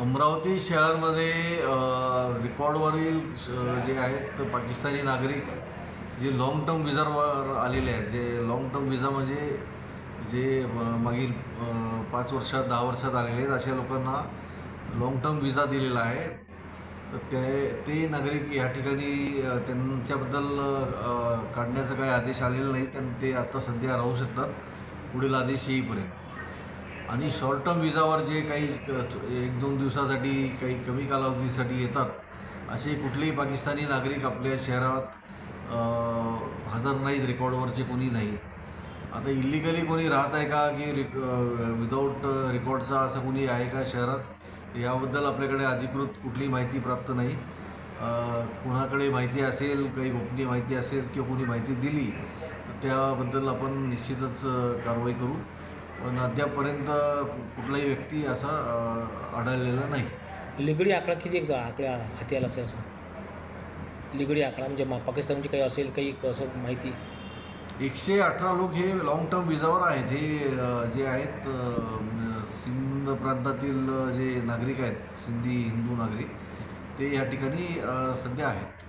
अमरावती शहरामध्ये रिकॉर्डवरील रेकॉर्डवरील श- जे आहेत तर पाकिस्तानी नागरिक जे लाँग टर्म विजावर आलेले आहेत जे लाँग टर्म विजा म्हणजे जे मागील पाच वर्षात दहा वर्षात आलेले आहेत अशा लोकांना लाँग टर्म विजा दिलेला आहे. तर ते ते नागरिक या ठिकाणी त्यांच्याबद्दल काढण्याचा काही आदेश आलेला नाही त्यां ते आता सध्या राहू शकतात पुढील आदेश येईपर्यंत. आणि शॉर्ट टर्म विजावर जे काही एक दोन दिवसासाठी काही कमी कालावधीसाठी येतात असे कुठलेही पाकिस्तानी नागरिक आपल्या शहरात हजर नाहीत रेकॉर्डवरचे कोणी नाही. आता इलिगली कोणी राहत आहे का की रिक विदाऊट रेकॉर्डचा असं कोणी आहे का शहरात याबद्दल आपल्याकडे अधिकृत कुठली माहिती प्राप्त नाही. कुणाकडे माहिती असेल काही गोपनीय माहिती असेल किंवा कोणी माहिती दिली त्याबद्दल आपण निश्चितच कारवाई करू. पण अद्यापपर्यंत कुठलाही व्यक्ती असा अ, आढळलेला नाही. लिगडी आकडा किती एकदा आकड्या हाती आला असेल असं. लिगडी आकडा म्हणजे मा- पाकिस्तानची काही असेल काही असं माहिती? एकशे अठरा लोक हे लाँग टर्म विजावर आहेत. हे अ, जे आहेत अ, म, सिंध प्रांतातील अ, जे नागरिक आहेत सिंधी हिंदू नागरिक ते या ठिकाणी अ, सध्या आहेत.